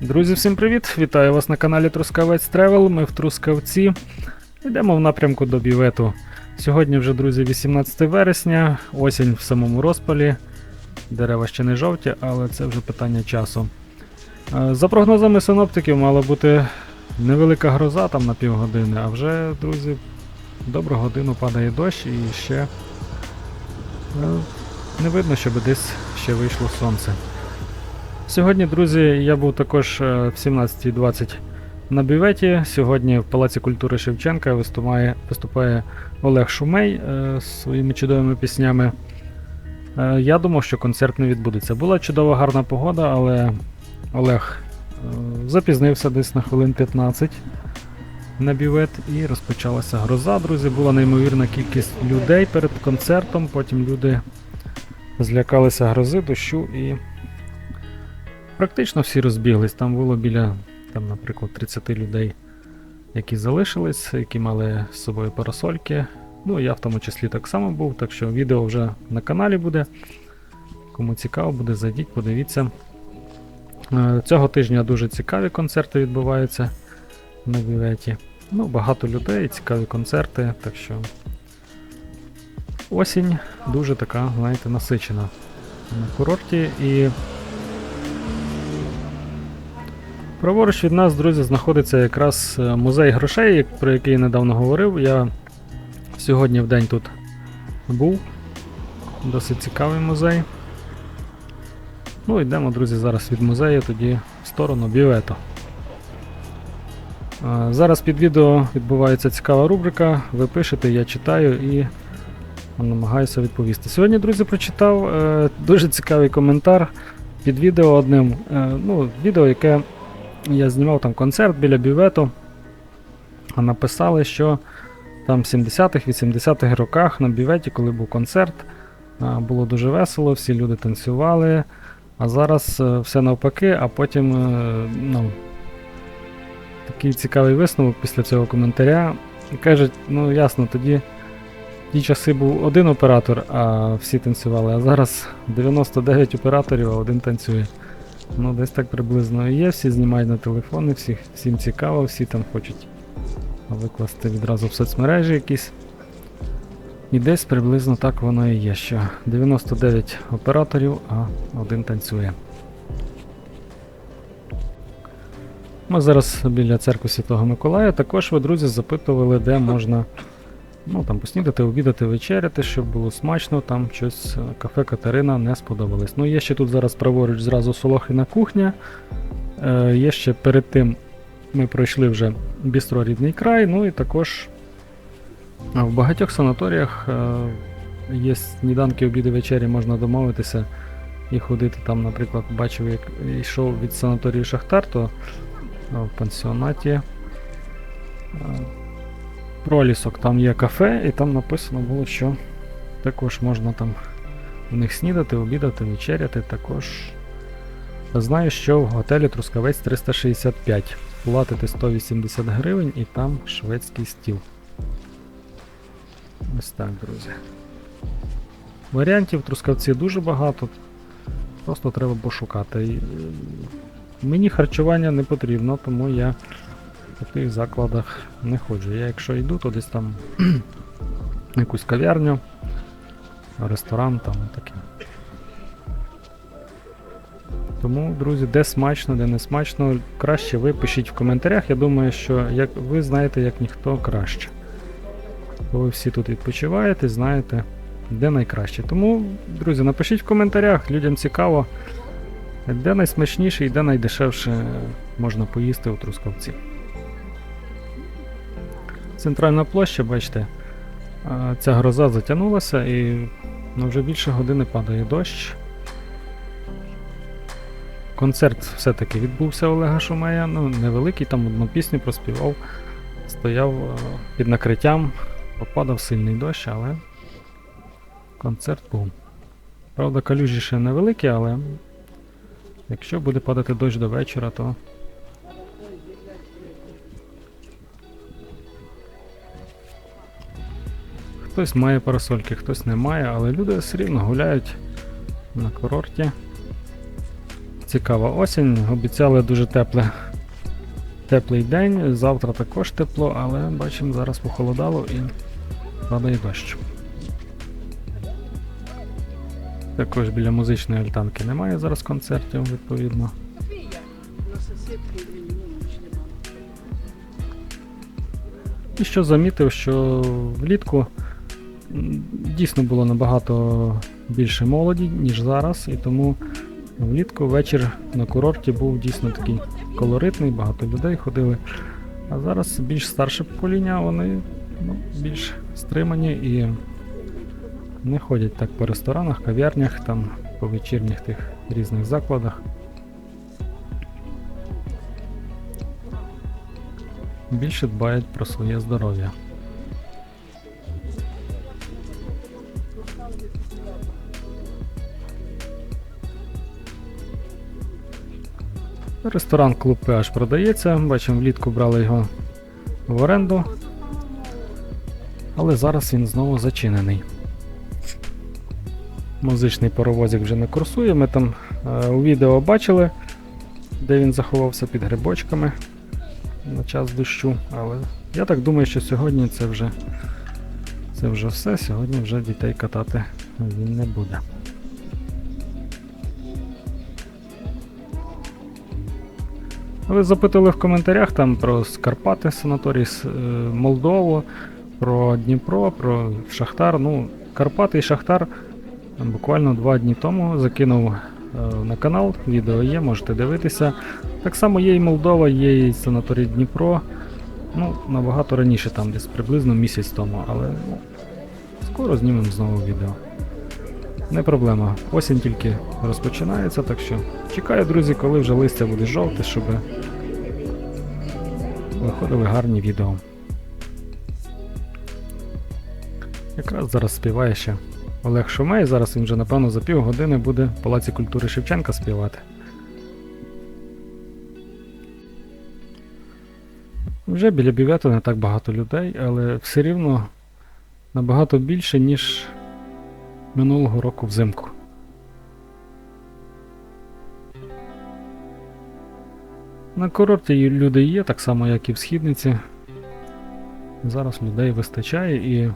Друзі, всім привіт! Вітаю вас на каналі Трускавець Тревел. Ми в Трускавці. Йдемо в напрямку до Бівету. Сьогодні вже, друзі, 18 вересня, осінь в самому розпалі. Дерева ще не жовті, але це вже питання часу. Е, За прогнозами синоптиків, мала бути невелика гроза там на півгодини, а вже, друзі, добру годину падає дощ і ще е, не видно, щоб десь ще вийшло сонце. Сьогодні, друзі, я був також е, в 17.20 на бюветі. Сьогодні в Палаці культури Шевченка виступає, виступає Олег Шумей е, з своїми чудовими піснями. Е, Я думав, що концерт не відбудеться. Була чудова гарна погода, але Олег запізнився десь на хвилин 15 на бювет і розпочалася гроза. Друзі, була неймовірна кількість людей перед концертом. Потім люди злякалися грози, дощу і практично всі розбіглись. Там було біля, там, наприклад, 30 людей, які залишились, які мали з собою парасольки. Ну, я в тому числі так само був, так що відео вже на каналі буде. Кому цікаво буде, зайдіть, подивіться. Е, Цього тижня дуже цікаві концерти відбуваються на біветі. Ну, багато людей, цікаві концерти, так що осінь дуже така, знаєте, насичена на курорті і Праворуч від нас, друзі, знаходиться якраз е, музей грошей, про який я недавно говорив. Я сьогодні в день тут був. Досить цікавий музей. Ну, йдемо, друзі, зараз від музею тоді в сторону Бівето. Е, Зараз під відео відбувається цікава рубрика. Ви пишете, я читаю і намагаюся відповісти. Сьогодні, друзі, прочитав е, дуже цікавий коментар під відео одним. Ну, відео, яке я знімав там концерт біля бювету. А написали, що там в 70-х, 80-х роках на бюветі, коли був концерт, було дуже весело, всі люди танцювали. А зараз е, все навпаки, а потім е, ну, такий цікавий висновок після цього коментаря. І кажуть, ну ясно, тоді ті часи був один оператор, а всі танцювали, а зараз 99 операторів, а один танцює. Ну, десь так приблизно і є, всі знімають на телефони, всіх, всім цікаво, всі там хочуть викласти відразу в соцмережі якісь. І десь приблизно так воно і є, що 99 операторів, а один танцює. Ми зараз біля церкви Святого Миколая. Також ви, друзі, запитували, де можна ну, там, поснідати, обідати, вечеряти, щоб було смачно. Там щось е, кафе Катерина не сподобалось. Ну, є ще тут зараз праворуч зразу Солохина кухня. Е, є ще перед тим ми пройшли вже бістро рідний край. Ну і також в багатьох санаторіях е, є сніданки, обіди, вечері, можна домовитися і ходити там, наприклад, бачив, як йшов від санаторію Шахтар, то е, в пансіонаті. Пролісок, там є кафе, і там написано було, що також можна там в них снідати, обідати, вечеряти. Також знаю, що в готелі Трускавець 365. Платите 180 гривень і там шведський стіл. Ось так, друзі. Варіантів Трускавці дуже багато. Просто треба пошукати. Е, Мені харчування не потрібно, тому я таких закладах не ходжу. Я якщо йду, то десь там якусь кав'ярню, ресторан там таке. Тому, друзі, де смачно, де не смачно, краще ви пишіть в коментарях. Я думаю, що як ви знаєте, як ніхто краще. Бо ви всі тут відпочиваєте, знаєте, де найкраще. Тому, друзі, напишіть в коментарях, людям цікаво, де найсмачніше і де найдешевше можна поїсти у Трускавці. Центральна площа, бачите, ця гроза затягнулася і ну, вже більше години падає дощ. Концерт все-таки відбувся Олега Шумея, ну невеликий, там одну пісню проспівав, стояв е, під накриттям, попадав сильний дощ, але концерт був. Правда, калюжі ще невеликі, але якщо буде падати дощ до вечора, то Хтось має парасольки, хтось не має, але люди все рівно гуляють на курорті. цікава осінь. Обіцяли дуже тепле, теплий день. Завтра також тепло, але бачимо, зараз похолодало і падає дощ. Також біля музичної альтанки немає зараз концертів, відповідно. І що замітив, що влітку дійсно було набагато більше молоді, ніж зараз, і тому влітку вечір на курорті був дійсно такий колоритний, багато людей ходили. А зараз більш старше покоління, вони ну, більш стримані і не ходять так по ресторанах, кав'ярнях, там, по вечірніх тих різних закладах. Більше дбають про своє здоров'я. Ресторан Клуб PH продається. Бачимо, влітку брали його в оренду. Але зараз він знову зачинений. Музичний паровозик вже не курсує. Ми там е, у відео бачили, де він заховався під грибочками на час дощу. Але я так думаю, що сьогодні це вже, це вже все. Сьогодні вже дітей катати він не буде. Ви запитували в коментарях там про Скарпати санаторій, е, Молдову, про Дніпро, про Шахтар. Ну, Карпати і Шахтар буквально два дні тому закинув е, на канал. Відео є, можете дивитися. Так само є і Молдова, є і санаторій Дніпро. Ну, набагато раніше, там десь приблизно місяць тому, але ну, скоро знімемо знову відео. Не проблема. Осінь тільки розпочинається, так що чекаю, друзі, коли вже листя буде жовте, щоб виходили гарні відео. Якраз зараз співає ще Олег Шумей, зараз він вже напевно за півгодини буде в Палаці культури Шевченка співати. Вже біля бювету не так багато людей, але все рівно набагато більше, ніж минулого року взимку. На курорті люди є, так само як і в східниці. Зараз людей вистачає і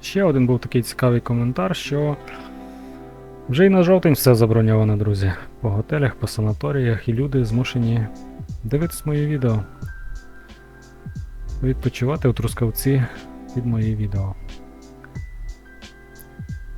ще один був такий цікавий коментар, що вже й на жовтень все заброньовано, друзі. По готелях, по санаторіях, і люди змушені дивитись мої відео. Відпочивати у Трускавці під мої відео.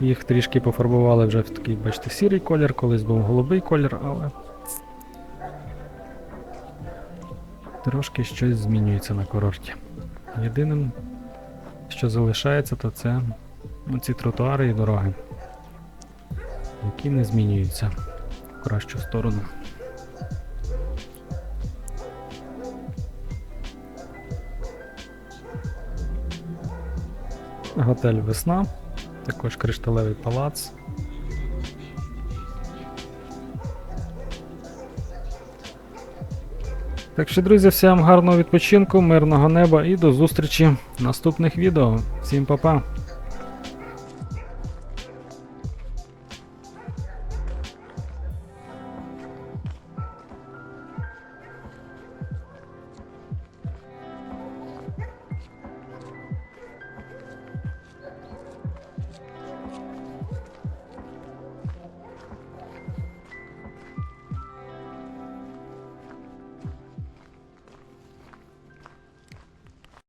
Їх трішки пофарбували вже в такий, бачите, сірий колір, колись був голубий колір, але трошки щось змінюється на курорті. Єдиним, що залишається, то це ці тротуари і дороги, які не змінюються в кращу сторону. Готель Весна, також кришталевий палац. Так що, друзі, всім гарного відпочинку, мирного неба і до зустрічі в наступних відео. Всім па-па!